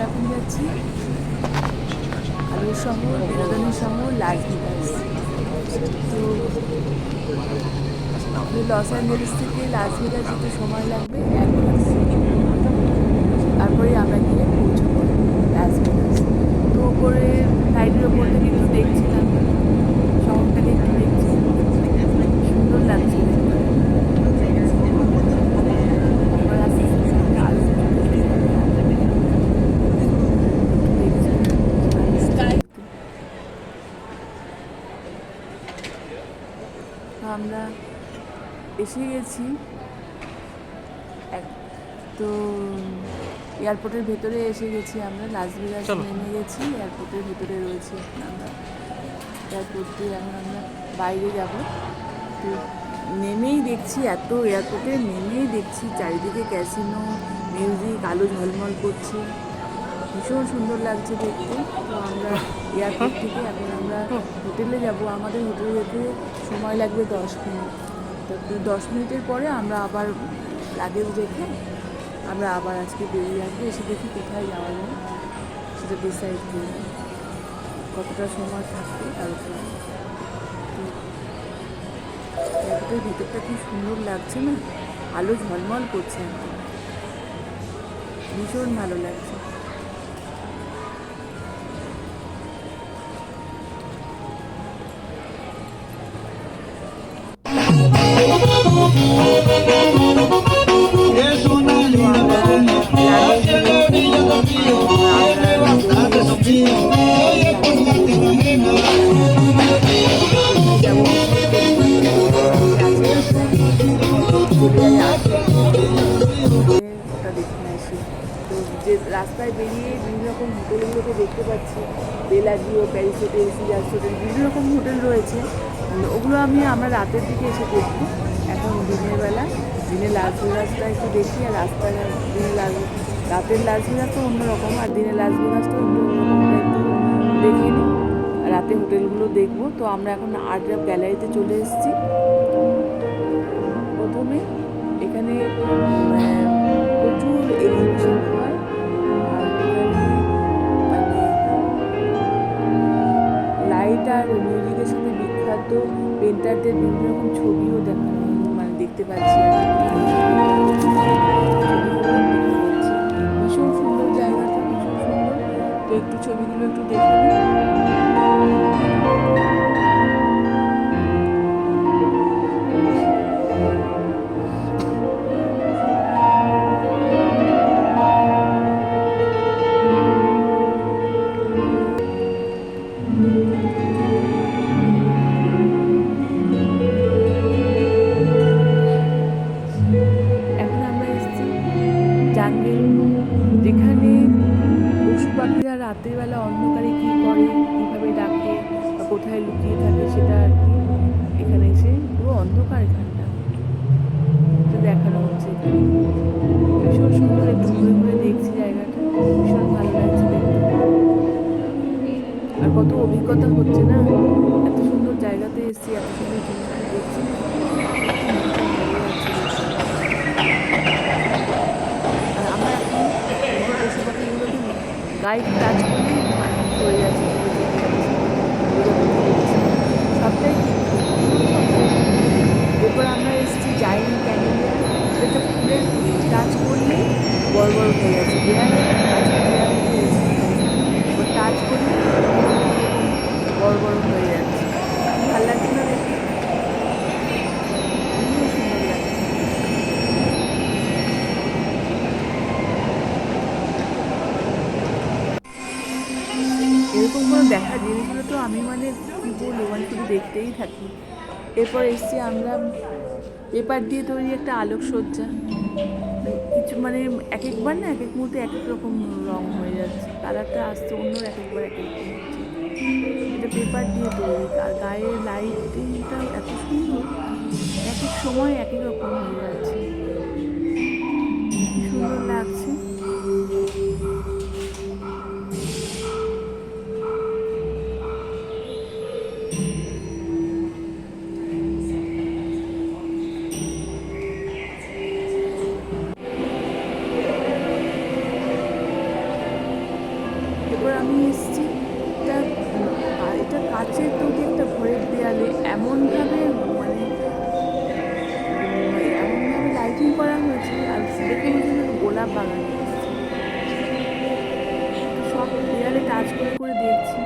আমরা এখন যাচ্ছি। আলোর শহর বিনোদনের শহর লাস ভেগাস তো লস অ্যাঞ্জেলেস থেকে লাস ভেগাস যেতে সময় লাগবে এক তারপরে আমরা গিয়ে পৌঁছবো লাস ভেগাস। তো ওপরে সাইডের ওপর থেকে দেখছিলাম, শহরটাকে একটু দেখছি। সুন্দর লাগছে দেখতে। এবার আস্তে আস্তে শহরটা আলো আমরা এসে গেছি। এক- তো এয়ারপোর্টের ভেতরে এসে গেছি আমরা লাস ভেগাস নেমে গেছি এয়ারপোর্টের ভেতরে রয়েছি আমরা। এয়ারপোর্ট দিয়ে এখন আমরা বাইরে যাব। তো নেমেই দেখছি এত এয়ারপোর্টে নেমেই দেখছি চারিদিকে ক্যাসিনো মিউজিক আলো ঝলমল করছে। ভীষণ সুন্দর লাগছে দেখতে। তো আমরা এয়ারপোর্ট থেকে এখন আমরা হোটেলে যাব। আমাদের হোটেলে যেতে সময় লাগবে দশ মিনিট। তো দশ মিনিটের পরে আমরা আবার লাগেজ রেখে আমরা আবার আজকে বেরিয়ে আসব। এসে দেখি কোথায় যাওয়া যায়। সেটা ডিসাইড করি। কতটা সময় থাকবে তার উপর ভিতরটা কি সুন্দর লাগছে না? আলো ঝলমল করছে ভীষণ ভালো লাগছে। যে রাস্তায় বিভিন্ন রকম হোটেলগুলোকে দেখতে পাচ্ছি বিভিন্ন রকম হোটেল রয়েছে। ওগুলো আমি আমরা রাতের দিকে এসে দেখব। এখন দিনের বেলা, দিনে লাস ভেগাসটা একটু দেখি, আর রাস্তায় দিনে লাস রাতের লাস ভেগাস তো অন্যরকম আর দিনে লাস ভেগাস তো একটু দেখে রাতে হোটেলগুলো দেখব। তো আমরা এখন আর্ট গ্যালারিতে চলে এসেছি। প্রচুর এক্সিবিশন হয় মানে লাইট আর মিউজিকের সাথে বিখ্যাত পেন্টারদের বিভিন্ন রকম ছবিও দেখানো মানে দেখতে পাচ্ছি। ভীষণ সুন্দর জায়গাটা ভীষণ সুন্দর তো একটু ছবিগুলো একটু দেখে জাঙ্গেল যেখানে পশু পাখিরা রাতের বেলা অন্ধকারে কী করে, কীভাবে ডাকে বা কোথায় লুকিয়ে থাকে সেটা আর কি এখানে এসে পুরো অন্ধকার এখানটা। দেখানো হচ্ছে ভীষণ সুন্দর একটু ঘুরে ঘুরে দেখছি জায়গাটা। ভীষণ ভালো লাগছে আর কত অভিজ্ঞতা হচ্ছে না? এত সুন্দর জায়গাতে এসেছি, এত সুন্দর গাইড টাচ করলেই মানে চলে যাচ্ছে সবটাই এরপর এরপর এসছি আমরা পেপার দিয়ে তৈরি একটা আলোকসজ্জা। কিছু মানে এক একবার না এক এক মুহূর্তে এক এক রকম রং হয়ে যাচ্ছে। কালারটা আসছে অন্য এক একবার এক এক হচ্ছে। এটা পেপার দিয়ে তৈরি। আর গায়ে লাইটিংটা এত সুন্দর, এক এক সময় এক এক রকম হয়ে যাচ্ছে। সুন্দর লাগছে। গোলাপ বাগান সব দেয়ালে টাচ করে করে দেখছি।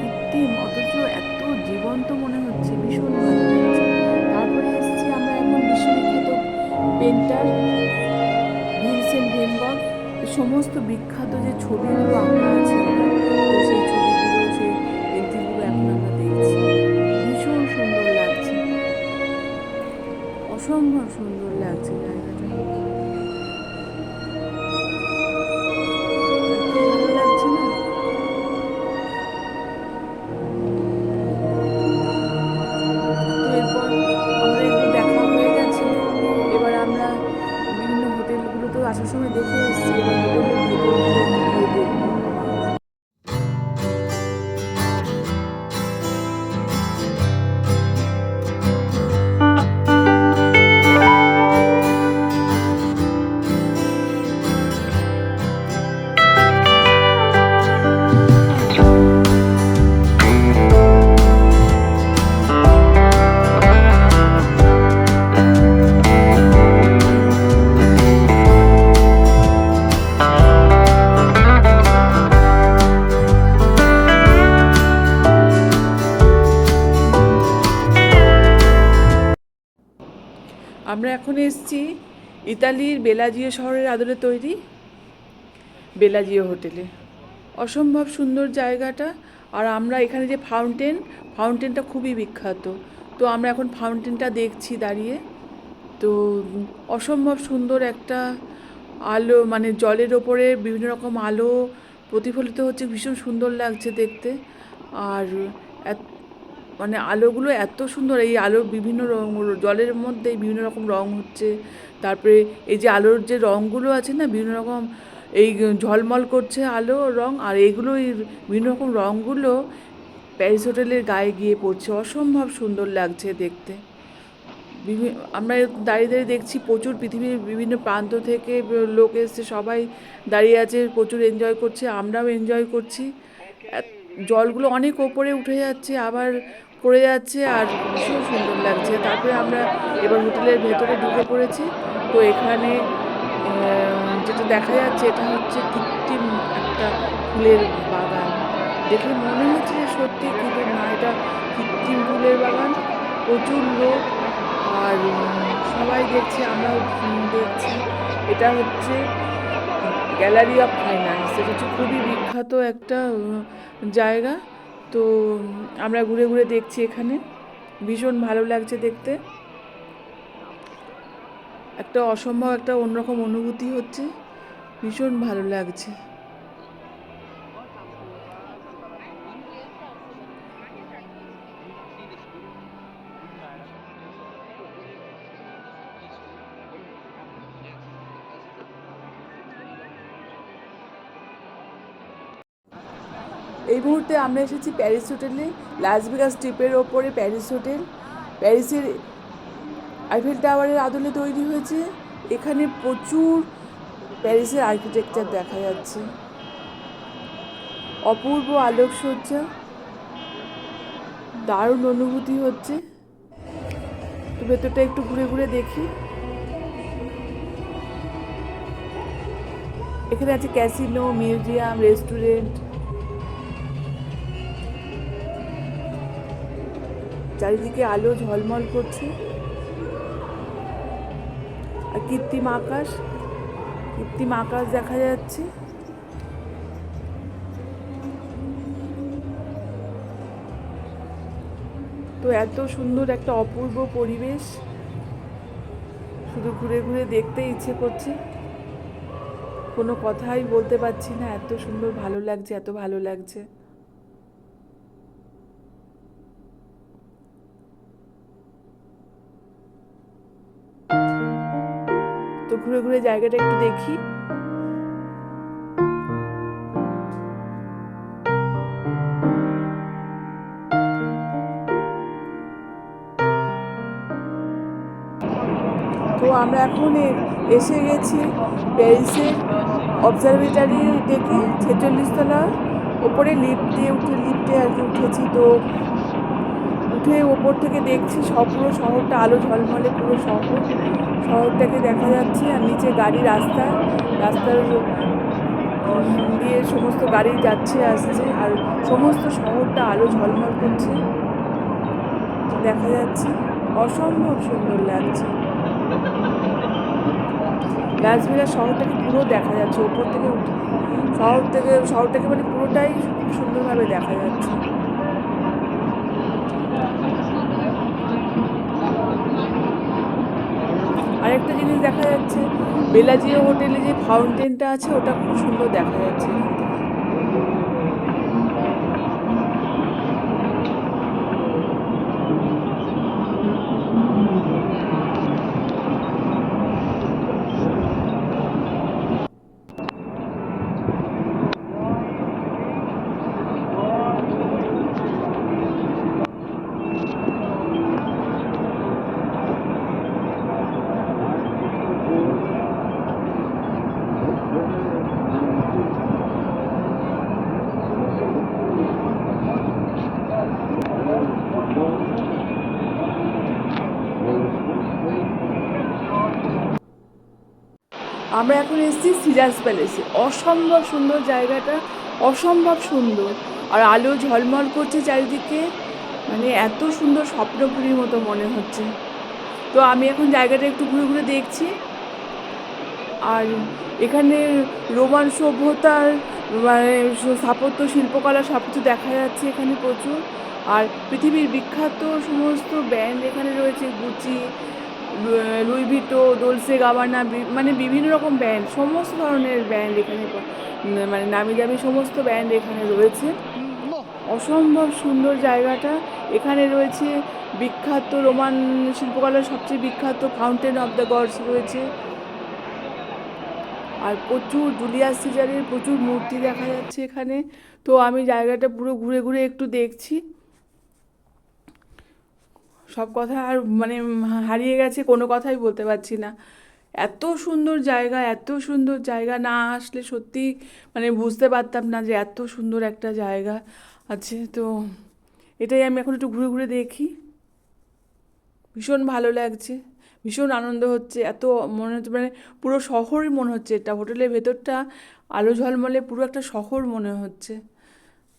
কৃত্রিম অথচ এত জীবন্ত মনে হচ্ছে, ভীষণ ভালো তারপরে এসেছি আমরা এখন বিশ্ববিখ্যাত পেন্টার ভিনসেন্ট ভেন সমস্ত বিখ্যাত যে ছবিগুলো আঁকা আছে সেই ছবিগুলো আমরা এখন এসছি ইতালির বেলাজিও শহরের আদলে তৈরি বেলাজিও হোটেলে। অসম্ভব সুন্দর জায়গাটা। আর আমরা এখানে যে ফাউন্টেন, ফাউন্টেনটা খুবই বিখ্যাত। তো আমরা এখন ফাউন্টেনটা দেখছি দাঁড়িয়ে। তো অসম্ভব সুন্দর একটা আলো মানে জলের ওপরে বিভিন্ন রকম আলো প্রতিফলিত হচ্ছে। ভীষণ সুন্দর লাগছে দেখতে। আর মানে আলোগুলো এত সুন্দর, এই আলোর বিভিন্ন রং, জলের মধ্যে বিভিন্ন রকম রং হচ্ছে। তারপরে এই যে আলোর যে রঙগুলো আছে না, বিভিন্ন রকম এই ঝলমল করছে আলো রং, আর এইগুলো এই বিভিন্ন রকম রঙগুলো প্যারিস হোটেলের গায়ে গিয়ে পড়ছে। অসম্ভব সুন্দর লাগছে দেখতে। বিভিন্ন আমরা দাঁড়িয়ে দাঁড়িয়ে দেখছি প্রচুর পৃথিবীর বিভিন্ন প্রান্ত থেকে লোক এসছে, সবাই দাঁড়িয়ে আছে, প্রচুর এনজয় করছে, আমরাও এনজয় করছি। এত- জলগুলো অনেক ওপরে উঠে যাচ্ছে, আবার পড়ে যাচ্ছে আর ভীষণ সুন্দর লাগছে। তারপরে আমরা এবার হোটেলের ভেতরে ঢুকে পড়েছি। তো এখানে যেটা দেখা যাচ্ছে এটা হচ্ছে কৃত্রিম একটা ফুলের বাগান। দেখে মনে হচ্ছে যে সত্যি কিন্তু না, এটা কৃত্রিম ফুলের বাগান। প্রচুর লোক আর সবাই দেখছে, আমরাও দেখছি। এটা হচ্ছে গ্যালারি অফ ফাইন্যান্স এটা হচ্ছে খুবই বিখ্যাত একটা জায়গা। তো আমরা ঘুরে ঘুরে দেখছি এখানে। ভীষণ ভালো লাগছে দেখতে। একটা অসম্ভব একটা অন্যরকম অনুভূতি হচ্ছে। ভীষণ ভালো লাগছে। এই মুহূর্তে আমরা এসেছি প্যারিস হোটেলে লাস ভেগাস স্ট্রিপের ওপরে প্যারিস হোটেল। প্যারিসের আইফেল টাওয়ারের আদলে তৈরি হয়েছে। এখানে প্রচুর প্যারিসের আর্কিটেকচার দেখা যাচ্ছে। অপূর্ব আলোকসজ্জা। দারুণ অনুভূতি হচ্ছে। তো ভেতরটা একটু ঘুরে ঘুরে দেখি। এখানে আছে ক্যাসিনো মিউজিয়াম রেস্টুরেন্ট চারিদিকে আলো ঝলমল করছে। আর কৃত্রিম আকাশ কৃত্রিম আকাশ দেখা যাচ্ছে। তো এত সুন্দর একটা অপূর্ব পরিবেশ। শুধু ঘুরে ঘুরে দেখতে ইচ্ছে করছে। কোনো কথাই বলতে পারছি না, এত সুন্দর ভালো লাগছে, এত ভালো লাগছে। তো ঘুরে ঘুরে জায়গাটা একটু দেখি। তো আমরা এখন এসে গেছি প্যারিসের অবজারভেটারি থেকে ছেচল্লিশ তলা ওপরে লিফট দিয়ে উঠে লিফটে আর কি উঠেছি। তো উঠে ওপর থেকে দেখছি সব পুরো শহরটা আলো ঝলমলে, পুরো শহর। শহরটাকে দেখা যাচ্ছে আর নিচে গাড়ি রাস্তা, রাস্তার দিয়ে সমস্ত গাড়ি যাচ্ছে, আসছে আর সমস্ত শহরটা আলো ঝলমল করছে। দেখা যাচ্ছে অসম্ভব সুন্দর লাগছে। ভেগাস শহরটাকে পুরো দেখা যাচ্ছে, ওপর থেকে শহর থেকে, শহরটাকে মানে পুরোটাই খুব সুন্দরভাবে দেখা যাচ্ছে। আরেকটা জিনিস দেখা যাচ্ছে বেলাজিও হোটেলে যে ফাউন্টেনটা আছে ওটা খুব সুন্দর দেখা যাচ্ছে আমরা এখন এসেছি সিরাজ প্যালেসে। অসম্ভব সুন্দর জায়গাটা, অসম্ভব সুন্দর। আর আলো ঝলমল করছে চারিদিকে মানে এত সুন্দর স্বপ্নপুরীর মতো মনে হচ্ছে। তো আমি এখন জায়গাটা একটু ঘুরে ঘুরে দেখছি। আর এখানে রোমান সভ্যতার মানে স্থাপত্য, শিল্পকলা সব কিছু দেখা যাচ্ছে এখানে প্রচুর। আর পৃথিবীর বিখ্যাত সমস্ত ব্যান্ড এখানে রয়েছে, গুচি লুই ভিটো দোলসে গাবানা মানে বিভিন্ন রকম ব্যান্ড সমস্ত ধরনের ব্যান্ড এখানে মানে নামি দামি সমস্ত ব্যান্ড এখানে রয়েছে। অসম্ভব সুন্দর জায়গাটা। এখানে রয়েছে বিখ্যাত রোমান শিল্পকলার সবচেয়ে বিখ্যাত ফাউন্টেন অফ দ্য গডস রয়েছে। আর প্রচুর জুলিয়াস সিজারের প্রচুর মূর্তি দেখা যাচ্ছে এখানে। তো আমি জায়গাটা পুরো ঘুরে ঘুরে একটু দেখছি। সব কথা আর মানে হারিয়ে গেছে কোনো কথাই বলতে পারছি না। এত সুন্দর জায়গা, এত সুন্দর জায়গা না আসলে সত্যি মানে বুঝতে পারতাম না যে এত সুন্দর একটা জায়গা আছে। তো এটাই আমি এখন একটু ঘুরে ঘুরে দেখি। ভীষণ ভালো লাগছে, ভীষণ আনন্দ হচ্ছে, এত মনে হচ্ছে মানে পুরো শহরই মনে হচ্ছে এটা। হোটেলের ভেতরটা আলো ঝলমলে পুরো একটা শহর মনে হচ্ছে।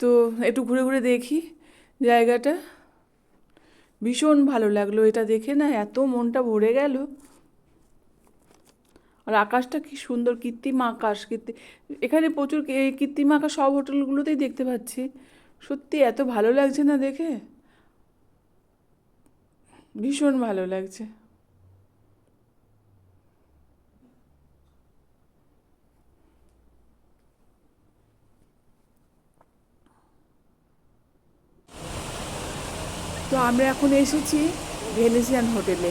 তো একটু ঘুরে ঘুরে দেখি জায়গাটা। ভীষণ ভালো লাগল এটা দেখে না, এত মনটা ভরে গেল। আর আকাশটা কি সুন্দর, কৃত্রিম আকাশ, কৃত্রিম, এখানে প্রচুর কৃত্রিম আকাশ সব হোটেলগুলোতেই দেখতে পাচ্ছি। সত্যি এত ভালো লাগছে না দেখে? ভীষণ ভালো লাগছে। তো আমরা এখন এসেছি ভেনেসিয়ান হোটেলে।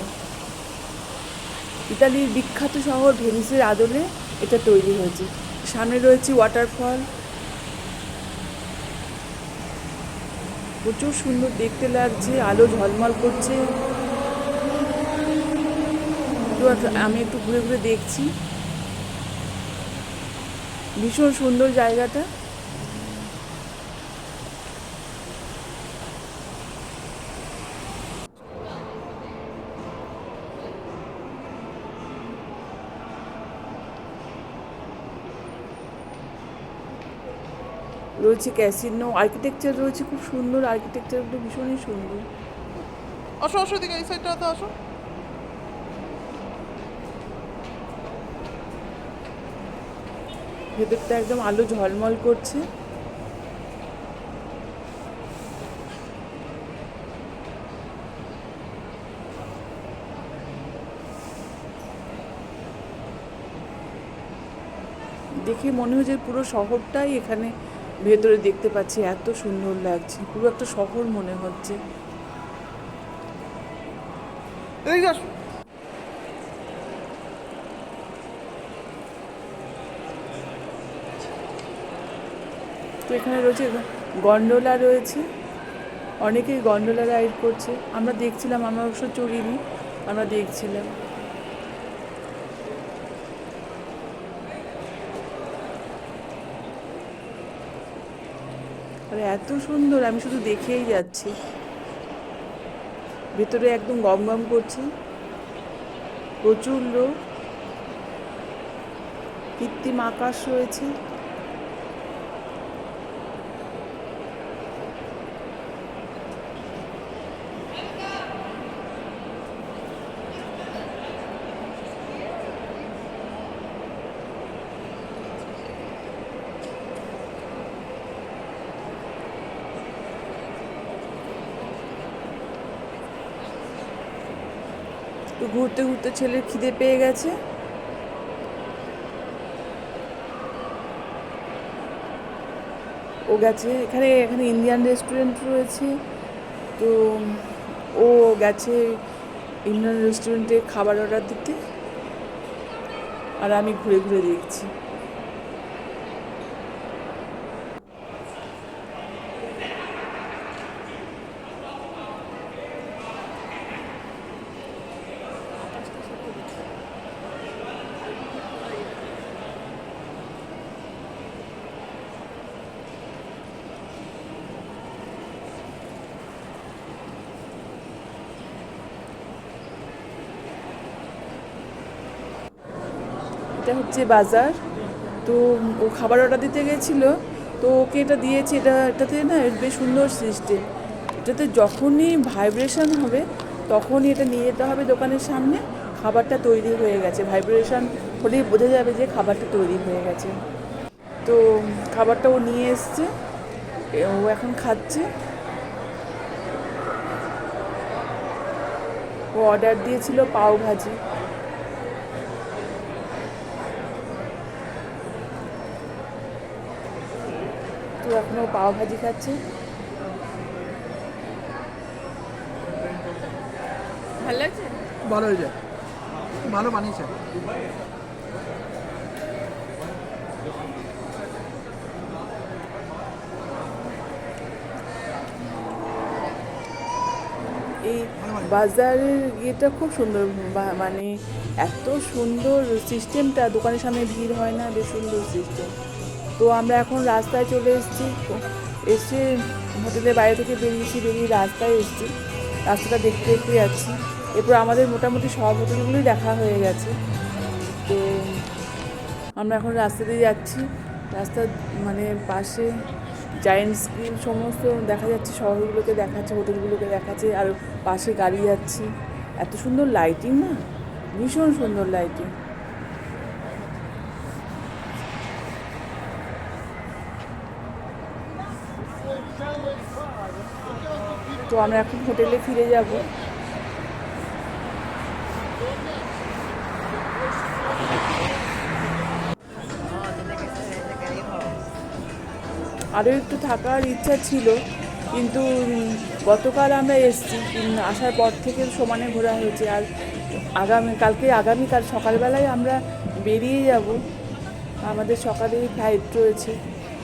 ইতালির বিখ্যাত শহর ভেনিসের আদলে এটা তৈরি হয়েছে। সামনে রয়েছে ওয়াটারফল প্রচুর সুন্দর দেখতে লাগছে, আলো ঝলমল করছে। আমি একটু ঘুরে ঘুরে দেখছি। ভীষণ সুন্দর জায়গাটা। রয়েছে ক্যাসিনো আর্কিটেকচার রয়েছে খুব সুন্দর আর্কিটেকচারগুলো ভীষণই সুন্দর। আসো আসো দিকে এই সাইডটাতে আসো। ভেতরটা একদম আলো ঝলমল করছে। দেখে মনে হয় যে পুরো শহরটাই এখানে ভেতরে দেখতে পাচ্ছি এত সুন্দর লাগছে। পুরো একটা শহর মনে হচ্ছে। তো এখানে রয়েছে গন্ডোলা রয়েছে। অনেকেই গন্ডোলা রাইড করছে। আমরা দেখছিলাম আমরা অবশ্য চড়িনি আমরা দেখছিলাম। আর এত সুন্দর, আমি শুধু দেখেই যাচ্ছি। ভেতরে একদম গম গম করছি। প্রচুর লোক। কৃত্রিম আকাশ রয়েছে। তো ঘুরতে ঘুরতে ছেলের খিদে পেয়ে গেছে। ও গেছে এখানে এখানে ইন্ডিয়ান রেস্টুরেন্ট রয়েছে। তো ও গেছে ইন্ডিয়ান রেস্টুরেন্টে খাবার অর্ডার দিতে। আর আমি ঘুরে ঘুরে দেখছি। এটা হচ্ছে বাজার। তো ও খাবার অর্ডার দিতে গেছিল, তো ওকে এটা দিয়েছে। এটা, এটাতে না বেশ সুন্দর সিস্টেম এটাতে যখনই ভাইব্রেশন হবে, তখনই এটা নিয়ে যেতে হবে দোকানের সামনে। খাবারটা তৈরি হয়ে গেছে। ভাইব্রেশন হলেই বোঝা যাবে যে খাবারটা তৈরি হয়ে গেছে। তো খাবারটা ও নিয়ে এসছে। ও এখন খাচ্ছে। ও অর্ডার দিয়েছিল পাও ভাজি তো এখনও পাও ভাজি খাচ্ছে। ভালো লাগছে? ভালো হয়েছে। ভালো বানিয়েছে। এই বাজারের ইয়েটা খুব সুন্দর বা- মানে এত সুন্দর সিস্টেমটা দোকানের সামনে ভিড় হয় না বেশ সুন্দর সিস্টেম তো আমরা এখন রাস্তায় চলে এসেছি। এসে হোটেলের বাইরে থেকে বেরিয়েছি, বেরিয়ে রাস্তায় এসেছি। রাস্তাটা দেখতে দেখতে যাচ্ছি। এরপর আমাদের মোটামুটি সব হোটেলগুলোই দেখা হয়ে গেছে। তো আমরা এখন রাস্তা দিয়ে যাচ্ছি। রাস্তার মানে পাশে জায়েন্ট স্ক্রিন সমস্ত দেখা যাচ্ছে। শহরগুলোকে দেখাচ্ছে, হোটেলগুলোকে দেখাচ্ছে। আর পাশে গাড়ি যাচ্ছি। এত সুন্দর লাইটিং না? ভীষণ সুন্দর লাইটিং তো আমরা এখন হোটেলে ফিরে যাব। আরও একটু থাকার ইচ্ছা ছিল, কিন্তু গতকাল আমরা এসেছি আসার পর থেকে সমানে ঘোরা হয়েছে। আর আগামী, কালকে আগামীকাল সকালবেলায় আমরা বেরিয়ে যাব। আমাদের সকালেই ফ্লাইট রয়েছে।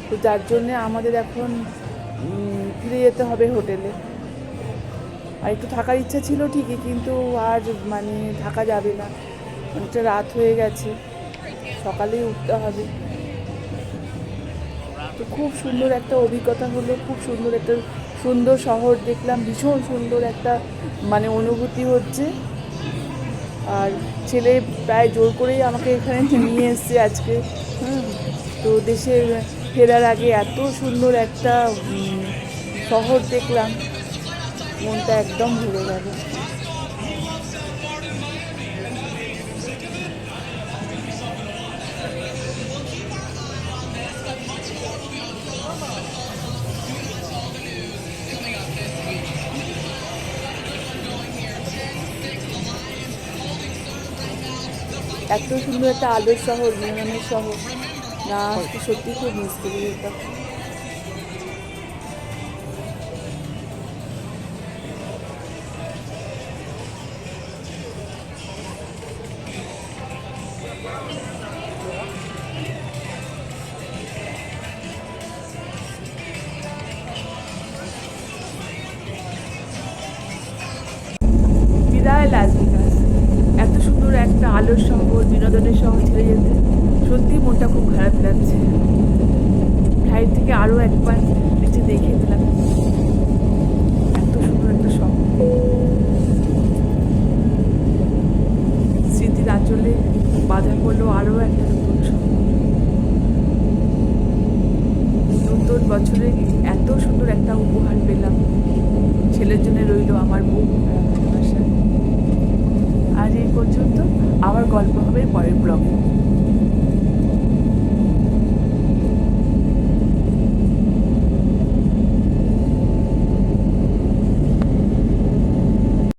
তো যার জন্যে আমাদের এখন ফিরে যেতে হবে হোটেলে। আর একটু থাকার ইচ্ছা ছিল ঠিকই, কিন্তু আর মানে থাকা যাবে না। অনেকটা রাত হয়ে গেছে, সকালেই উঠতে হবে। তো খুব সুন্দর একটা অভিজ্ঞতা হলো, খুব সুন্দর একটা সুন্দর শহর দেখলাম, ভীষণ সুন্দর একটা মানে অনুভূতি হচ্ছে। আর ছেলে প্রায় জোর করেই আমাকে এখানে নিয়ে এসছে আজকে, হুম। তো দেশে ফেরার আগে এত সুন্দর একটা শহর দেখলাম, মনটা একদম ভরে গেল এত সুন্দর একটা আলোর শহর, বিমানের শহর। না, সত্যি খুব মিস করি এটা আরও একবার নিচে দেখে দিলাম